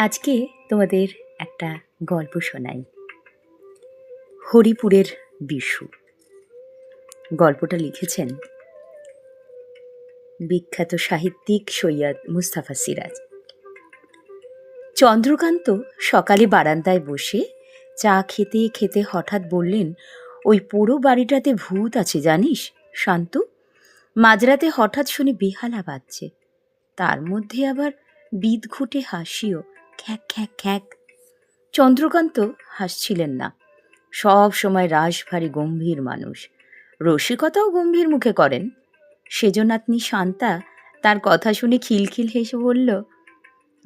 আজকে তোমাদের একটা গল্প শোনাই। হরিপুরের বিশু। গল্পটা লিখেছেন বিখ্যাত সাহিত্যিক সৈয়দ মুস্তাফা সিরাজ। চন্দ্রকান্ত সকালে বারান্দায় বসে চা খেতে খেতে হঠাৎ বললেন, ওই পুরো বাড়িটাতে ভূত আছে জানিস, শান্তু? মাঝরাতে হঠাৎ শুনে বেহালা বাজছে। তার মধ্যে আবার বিদ ঘুটে হাসিও। খ্যাক খ্যাক খ্যাক। চন্দ্রকান্ত হাসছিলেন না। সব সময় রাশভারী গম্ভীর মানুষ। রসিকতাও গম্ভীর মুখে করেন। সেজনাতনি শান্তা তার কথা শুনে খিলখিল হেসে বলল,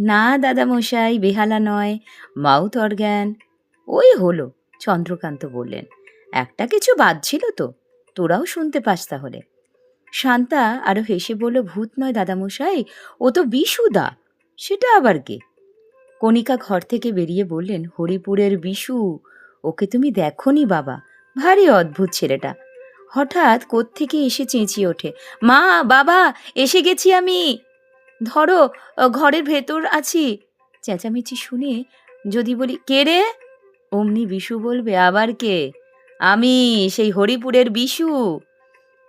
না, দাদামশাই, বেহালা নয় মাউথ অর্গ্যান ওই হলো, চন্দ্রকান্ত বললেন। একটা কিছু বাজছিল তো, তোরাও শুনতে পাস তাহলে। শান্তা আরও হেসে বলল, ভূত নয় দাদামশাই, ও তো বিশুদা সেটা আবার কে? কণিকা ঘর থেকে বেরিয়ে বললেন, হরিপুরের বিশু, ওকে তুমি দেখনি বাবা? ভারী অদ্ভুত ছেলেটা। হঠাৎ কোত্থেকে এসে চেঁচিয়ে ওঠে, মা, বাবা, এসে গেছি আমি। ধরো ঘরের ভেতর আছি। চেঁচামেচি শুনে যদি বলি, কে রে? অমনি বিশু বলবে, আবার কে? আমি সেই হরিপুরের বিশু।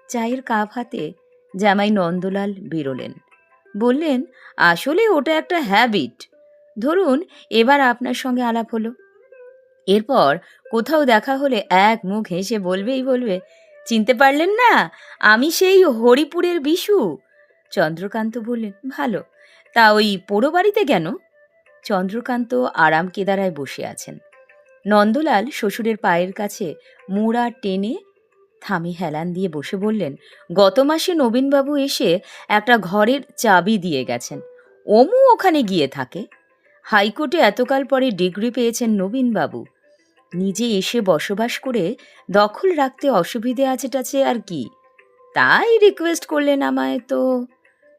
চায়ের কাপ হাতে জামাই নন্দলাল বেরোলেন। বললেন, আসলে ওটা একটা হ্যাবিট। ধরুন, এবার আপনার সঙ্গে আলাপ হলো। এরপর কোথাও দেখা হলে এক মুখ হেসে বলবেই বলবে, চিনতে পারলেন না, আমি সেই হরিপুরের বিশু। চন্দ্রকান্ত বললেন, ভালো, তা ওই পোড়ো বাড়িতে কেন? চন্দ্রকান্ত আরাম কেদারায় বসে আছেন। নন্দলাল শ্বশুরের পায়ের কাছে মুড়া টেনে থামি হেলান দিয়ে বসে বললেন, গত মাসে নবীনবাবু এসে একটা ঘরের চাবি দিয়ে গেছেন। ওমু ওখানে গিয়ে থাকে। হাইকোর্টে এতকাল পরে ডিগ্রি পেয়েছেন নবীনবাবু। নিজে এসে বসবাস করে দখল রাখতে অসুবিধে আছে টাছে আর কি। তাই রিকোয়েস্ট করলেন আমায় তো।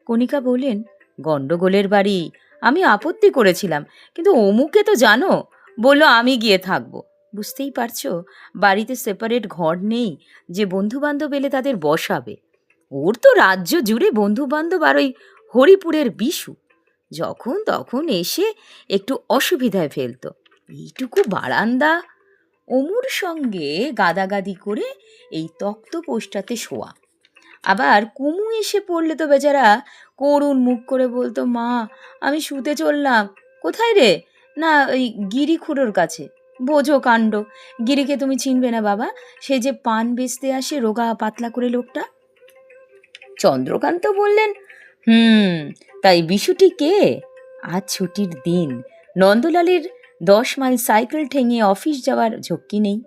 কণিকা বললেন গন্ডগোলের বাড়ি, আমি আপত্তি করেছিলাম, কিন্তু অমুকে তো জানো, বলল আমি গিয়ে থাকব। বুঝতেই পারছ, বাড়িতে সেপারেট ঘর নেই, যে বন্ধু বান্ধব এলে তাদের বসাবে। ওর তো রাজ্য জুড়ে বন্ধু বান্ধব আর ওই হরিপুরের বিশু। যখন তখন এসে একটু অসুবিধায় ফেলতো। এইটুকু বারান্দা অমুর সঙ্গে গাদাগাদি করে এই তক্ত পোস্টাতে শোয়া। আবার কুমু এসে পড়লে তো বেচারা করুণ মুখ করে বলতো, মা, আমি শুতে চললাম। কোথায় রে? না, ওই গিরি খুড়োর কাছে। বোঝো কাণ্ড। গিরিকে তুমি চিনবে না বাবা। সে যে পান বেচতে আসে রোগা পাতলা করে লোকটা? চন্দ্রকান্ত বললেন হুম, তাই বিশুটি কে? আজ ছুটির দিন। নন্দলালের দশ মাইল সাইকেল ঠেঙে অফিস যাওয়ার ঝক্কি নেই।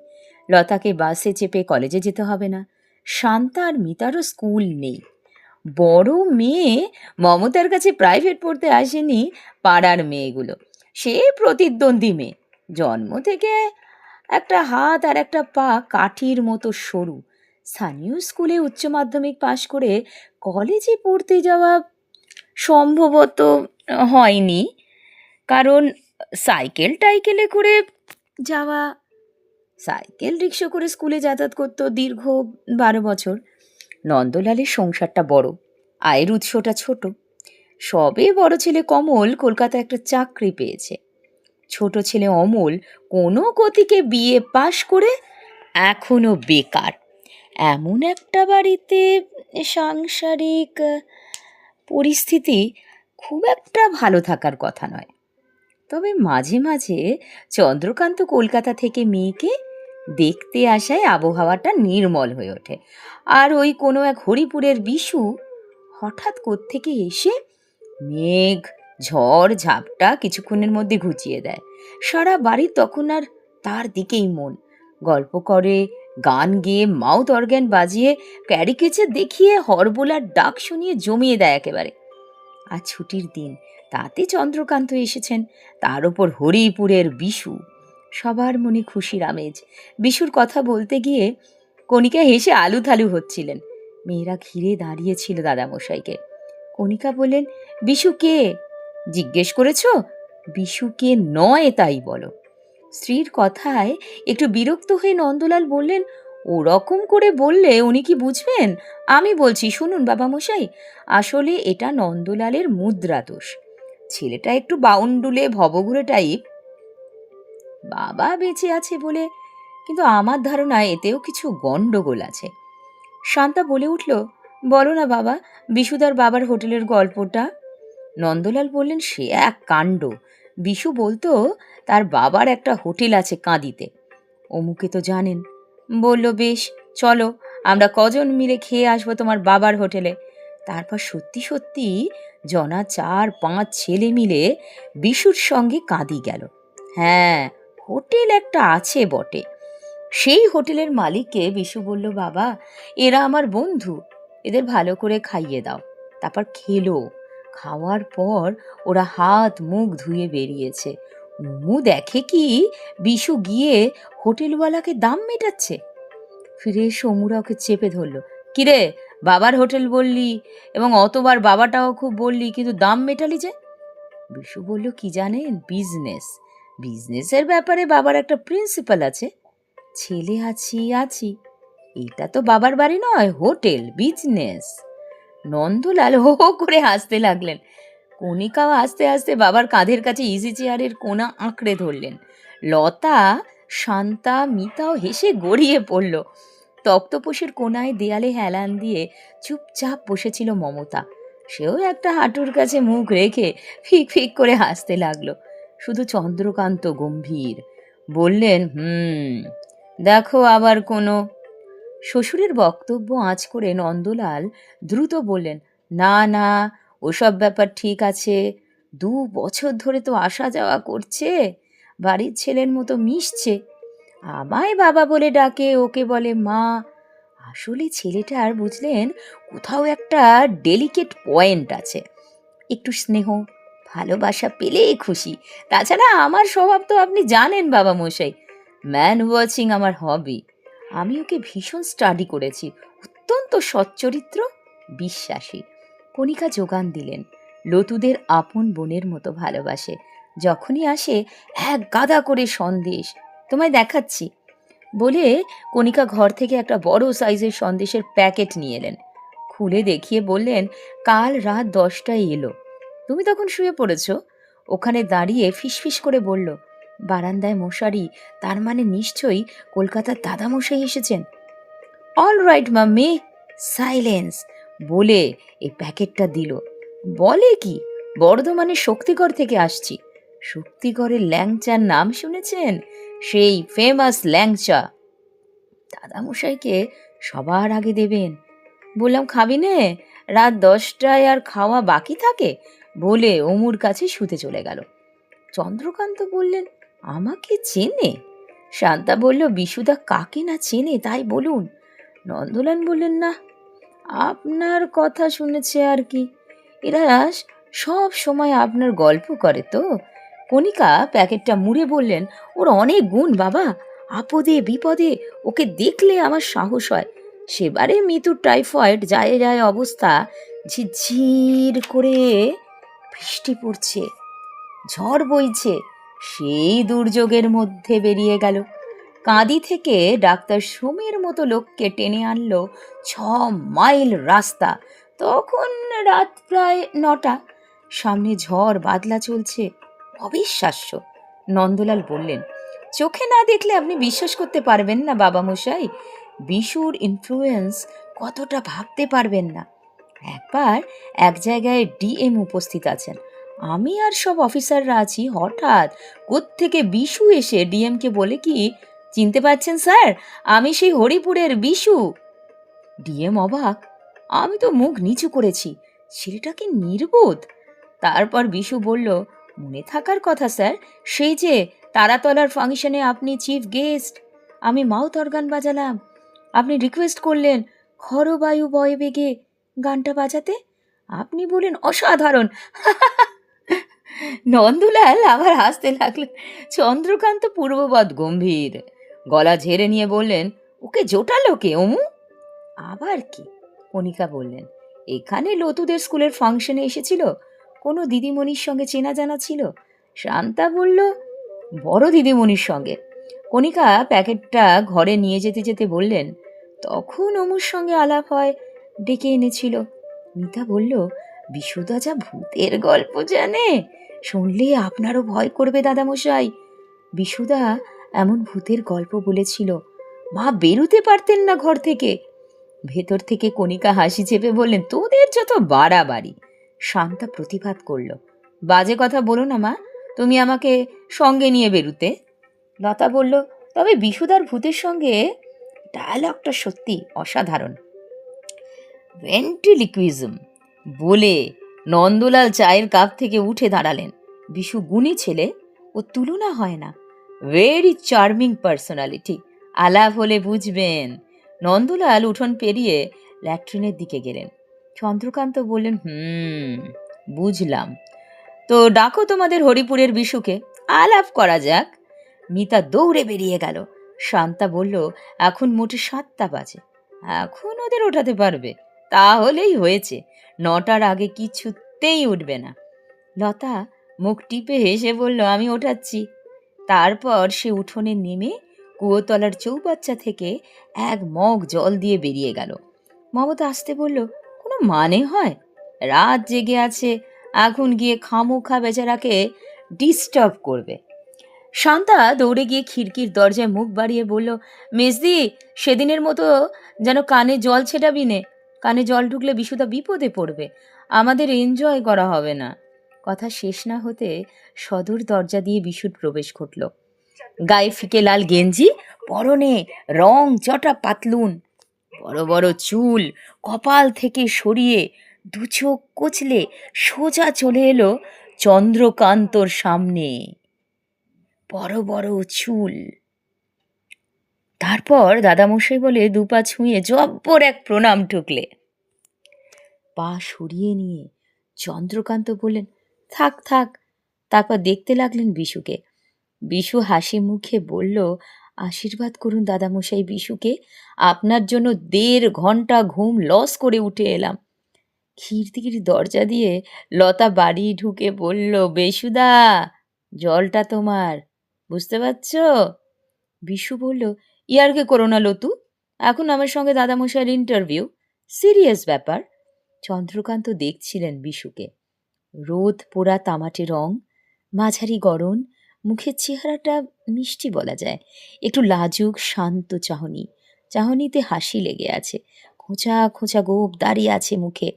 লতাকে বাসে চেপে কলেজে যেতে হবে না। শান্তা আর মিতারও স্কুল নেই। বড় মেয়ে মমতার কাছে প্রাইভেট পড়তে আসেনি পাড়ার মেয়েগুলো। সে প্রতিদ্বন্দ্বী মেয়ে। জন্ম থেকে একটা হাত আর একটা পা কাঠির মতো সরু। স্থানীয় স্কুলে উচ্চ মাধ্যমিক পাশ করে কলেজে পড়তে যাওয়া সম্ভবত হয়নি। কারণ সাইকেল টাইকেলে করে যাওয়া, সাইকেল রিক্সা করে স্কুলে যাতায়াত করতো দীর্ঘ বারো বছর। নন্দলালের সংসারটা বড়, আয়ের উৎসটা ছোট। সবে বড় ছেলে কমল কলকাতায় একটা চাকরি পেয়েছে। ছোট ছেলে অমল কোনো গতিকে বিয়ে পাশ করে এখনও বেকার। এমন একটা বাড়িতে সাংসারিক পরিস্থিতি খুব একটা ভালো থাকার কথা নয়। তবে মাঝে মাঝে চন্দ্রকান্ত কলকাতা থেকে মেয়েকে দেখতে আসায় আবহাওয়াটা নির্মল হয়ে ওঠে। আর ওই কোনো এক হরিপুরের বিশু হঠাৎ কোত্থেকে এসে মেঘ, ঝড়, ঝাপটা কিছুক্ষণের মধ্যে ঘুচিয়ে দেয়। সারা বাড়ি তখন আর তার দিকেই মন। গল্প করে গান গেয়ে মাউথ অর্গ্যান বাজিয়ে ক্যারিকেচার দেখিয়ে হরবোলার ডাক শুনিয়ে জমিয়ে দেয় একেবারে। আর ছুটির দিন, তাতে চন্দ্রকান্ত এসেছেন, তার ওপর হরিপুরের বিশু। সবার মনে খুশির আমেজ। বিশুর কথা বলতে গিয়ে কণিকা হেসে আলু থালু হচ্ছিলেন। মেয়েরা ঘিরে দাঁড়িয়েছিল দাদামশাইকে। কণিকা বললেন, বিশু কে? জিজ্ঞেস করেছ? বিশু কে নয় তাই বলো। স্ত্রীর কথায় একটু বিরক্ত হয়ে নন্দলাল বললেন ওরকম করে বললে উনি কি বুঝবেন? আমি বলছি, শুনুন বাবা মশাই আসলে এটা নন্দলালের মুদ্রা দোষ। ছেলেটা একটু বাউন্ডুলে ভবঘুরে টাইপ। বাবা বেঁচে আছে বলে, কিন্তু আমার ধারণা এতেও কিছু গন্ডগোল আছে। শান্তা বলে উঠল, বলো না বাবা, বিশুদার বাবার হোটেলের গল্পটা? নন্দলাল বললেন, সে এক কাণ্ড। বিশু বলতো, তার বাবার একটা হোটেল আছে কাঁদিতে। অমুকে তো জানেন। বলল, বেশ, চলো, আমরা কজন মিলে খেয়ে আসব তোমার বাবার হোটেলে। তারপর সত্যি সত্যি জনা চার পাঁচ ছেলে মিলে বিশুর সঙ্গে কাঁদি গেল। হ্যাঁ হোটেল একটা আছে বটে। সেই হোটেলের মালিককে বিশু বলল, বাবা, এরা আমার বন্ধু। এদের ভালো করে খাইয়ে দাও। তারপর খেলো। খাওয়ার পর ওরা হাত মুখ ধুয়ে বেরিয়েছে। উমু দেখে কি বিশু গিয়ে হোটেলওয়ালাকে দাম মেটাচ্ছে। ফিরে এসে অমুরা ওকে চেপে ধরলো, কিরে, বাবার হোটেল বললি এবং অতবার বাবাটাও খুব বললি, কিন্তু দাম মেটালি যে? বিশু বলল, কি জানেন বিজনেস। বিজনেসের ব্যাপারে বাবার একটা প্রিন্সিপাল আছে। ছেলে আছি আছি। এটা তো বাবার বাড়ি নয়, হোটেল, বিজনেস। নন্দলাল হো হো করে হাসতে লাগলেন। কণিকাও আস্তে আস্তে বাবার কাঁধের কাছে ইজি চেয়ারের কোনা আঁকড়ে ধরলেন। লতা, শান্তা, মিতাও হেসে গড়িয়ে পড়ল। তক্তপোষের কোনায় দেয়ালে হেলান দিয়ে চুপচাপ বসেছিল মমতা। সেও একটা হাঁটুর কাছে মুখ রেখে ফিক ফিক করে হাসতে লাগল। শুধু চন্দ্রকান্ত গম্ভীর। বললেন, হুম, দেখো আবার কোনো শ্বশুরের বক্তব্য আঁচ করে নন্দলাল দ্রুত বললেন, না না, ওসব ব্যাপার ঠিক আছে। দু বছর ধরে তো আসা যাওয়া করছে, বাড়ির ছেলের মতো মিশছে। আমায় বাবা বলে ডাকে, ওকে বলে মা। আসলে ছেলেটার বুঝলেন, কোথাও একটা ডেলিকেট পয়েন্ট আছে। একটু স্নেহ, ভালোবাসা পেলেই খুশি। তাছাড়া আমার স্বভাব তো আপনি জানেন, বাবা মশাই। ম্যান ওয়াচিং আমার হবি আমি ওকে ভীষণ স্টাডি করেছি। অত্যন্ত সচ্চরিত্র, বিশ্বাসী। কণিকা যোগান দিলেন। লতুদের আপন বোনের মতো ভালোবাসে। যখনই আসে, এক গাদা করে সন্দেশ, তোমায় দেখাচ্ছি। বলে কণিকা ঘর থেকে একটা বড় সাইজের সন্দেশের প্যাকেট নিয়ে এলেন। খুলে দেখিয়ে বললেন, কাল রাত দশটায় এলো। তুমি তখন শুয়ে পড়েছ? ওখানে দাঁড়িয়ে ফিসফিস করে বলল বারান্দায় মশারি, তার মানে নিশ্চয়ই কলকাতার দাদামশাই এসেছেন। All right mummy. সাইলেন্স বলে এই প্যাকেটটা দিল। বলে কি? বর্ধমানে শক্তিগড় থেকে আসছি। শক্তিগড়ের ল্যাংচার নাম শুনেছেন? সেই ফেমাস ল্যাংচা। দাদামশাইকে সবার আগে দেবেন। বললাম, খাবি নে? রাত দশটায় আর খাওয়া বাকি থাকে? বলে অমুর কাছে শুতে চলে গেল। চন্দ্রকান্ত বললেন আমাকে চেনে? শান্তা বলল, বিশুদা কাকে না চেনে? তাই বলুন। নন্দলান বললেন, না, আপনার কথা শুনেছে আর কি। এরা সব সময় আপনার গল্প করে তো। কণিকা প্যাকেটটা মুড়ে বললেন, ওর অনেক গুণ বাবা। আপদে বিপদে ওকে দেখলে আমার সাহস হয়। সেবারে মিতুর টাইফয়েড যায় যায় অবস্থা। ঝিরঝির করে বৃষ্টি পড়ছে, ঝড় বইছে। সেই দুর্যোগের মধ্যে বেরিয়ে গেল। কাঁদি থেকে ডাক্তার সুমের মতো লোককে টেনে আনলো ছ মাইল রাস্তা। তখন রাত প্রায় নটা। সামনে ঝড় বাদলা চলছে। অবিশ্বাস্য। নন্দলাল বললেন, চোখে না দেখলে আপনি বিশ্বাস করতে পারবেন না, বাবা মশাই। বিশুর ইনফ্লুয়েন্স কতটা ভাবতে পারবেন না। একবার এক জায়গায় ডিএম উপস্থিত আছেন। আমি আর সব অফিসাররা আছি, হঠাৎ থেকে বিশু এসে ডিএমকে বলে কি, চিনতে পারছেন স্যার? আমি সেই হরিপুরের বিশু। ডিএম অবাক, আমি তো মুখ নিচু করেছি, ছেলেটা কি নির্বোধ? তারপর বিশু বলল, মনে থাকার কথা স্যার, সেই যে তারাতলার ফাংশনে আপনি চিফ গেস্ট, আমি মাউথ অর্গান বাজালাম। আপনি রিকোয়েস্ট করলেন, খরবায়ু বয়ে বেগে গানটা বাজাতে। আপনি বলেন অসাধারণ। নন্দলাল আবার হাসতে লাগলেন। চন্দ্রকান্ত পূর্ববৎ গম্ভীর। গলা ঝেড়ে নিয়ে বললেন, ওকে জোটালো কে, অমু? আবার কি? কণিকা বললেন, এখানে লতুদের স্কুলের ফাংশনে এসেছিল, কোনো দিদিমণির সঙ্গে চেনা জানা ছিল? শান্তা বলল, বড় দিদিমণির সঙ্গে। কণিকা প্যাকেটটা ঘরে নিয়ে যেতে যেতে বললেন, তখন অমুর সঙ্গে আলাপ হয়, ডেকে এনেছিল। মিতা বলল, বিশুদা যা ভূতের গল্প জানে। শুনলে আপনারও ভয় করবে দাদামশাই। বিশুদা এমন ভূতের গল্প বলেছিল, মা, বেরুতে পারতেন না ঘর থেকে। ভেতর থেকে কণিকা হাসি চেপে বললেন, তোদের যত বাড়াবাড়ি। শান্তা প্রতিবাদ করল, বাজে কথা বলো না মা, তুমি আমাকে সঙ্গে নিয়ে বেরুতে। লতা বলল, তবে বিশুদার ভূতের সঙ্গে ডায়ালগটা সত্যি অসাধারণ। ভেন্ট্রিলিকুইজম বলে নন্দলাল চায়ের কাপ থেকে উঠে দাঁড়ালেন। বিশু গুণী ছেলে ও তুলনা হয় না। ভেরি চার্মিং পার্সোনালিটি আলাপ হলে বুঝবেন। নন্দলাল উঠোন পেরিয়ে ল্যাট্রিনের দিকে গেলেন। চন্দ্রকান্ত বললেন, হুম, বুঝলাম। তো ডাকো তোমাদের হরিপুরের বিশুকে। আলাপ করা যাক। মিতা দৌড়ে বেরিয়ে গেল। শান্তা বলল, এখন মোটে সাতটা বাজে। এখন ওদের ওঠাতে পারবে। তাহলেই হয়েছে। নটার আগে কিছুতেই উঠবে না। লতা মুখ টিপে হেসে বলল, আমি ওঠাচ্ছি। তারপর সে উঠোনে নেমে কুয়োতলার চৌবাচ্চা থেকে এক মগ জল দিয়ে বেরিয়ে গেল। মমতা আসতে বলল, কোনো মানে হয়? রাত জেগে আছে এখন গিয়ে খামোখা বেচারাকে ডিস্টার্ব করবে। শান্তা দৌড়ে গিয়ে খিড়কির দরজায় মুখ বাড়িয়ে বলল, মেজদি, সেদিনের মতো যেন কানে জল ছেটাবি নে। কানে জল ঢুকলে বিশুদা বিপদে পড়বে। আমাদের এনজয় করা হবে না। কথা শেষ না হতে সদর দরজা দিয়ে বিশুর প্রবেশ ঘটল গায়ে ফিকে লাল গেঞ্জি, পরনে রং চটা পাতলুন, বড় বড় চুল কপাল থেকে সরিয়ে দু চোখ কচলে সোজা চলে এলো চন্দ্রকান্তর সামনে। বড় বড় চুল। তারপর দাদামশাই বলে দুপা ছুঁয়ে জব্বর এক প্রণাম ঠুকলে। পা সরিয়ে নিয়ে চন্দ্রকান্ত বললেন, থাক থাক। তারপর দেখতে লাগলেন বিশুকে। বিশু হাসি মুখে বলল, আশীর্বাদ করুন দাদামশাই বিশুকে, আপনার জন্য দেড় ঘণ্টা ঘুম লস করে উঠে এলাম। খিড়কির দরজা দিয়ে লতা বাড়ি ঢুকে বলল, বেশুদা, জলটা তোমার, বুঝতে পারছ? বিশু বলল ইয়ারকে করো না লতু, এখন আমার সঙ্গে দাদামশাইয়ের ইন্টারভিউ সিরিয়াস ব্যাপার। চন্দ্রকান্ত দেখছিলেন বিশুকে। রোদ পোড়া তামাটে রং, মাঝারি গড়ন মুখের চেহারাটা মিষ্টি বলা যায়। একটু লাজুক, শান্ত চাহনি। চাহনিতে হাসি লেগে আছে। খোঁচা খোঁচা গোপ দাঁড়িয়ে আছে মুখে।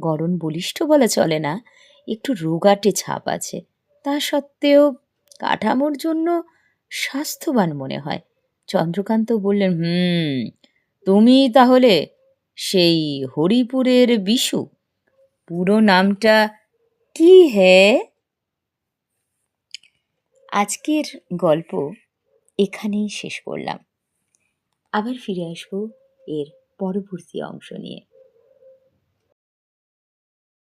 গড়ন বলিষ্ঠ বলা চলে না, একটু রোগাটে ছাপ আছে। তা সত্ত্বেও কাঠামোর জন্য স্বাস্থ্যবান মনে হয়। চন্দ্রকান্ত বললেন, হুম, তুমি তাহলে সেই হরিপুরের বিশু। পুরো নামটা কি হে? আজকের গল্প এখানেই শেষ করলাম। আবার ফিরে আসব এর পরবর্তী অংশ নিয়ে।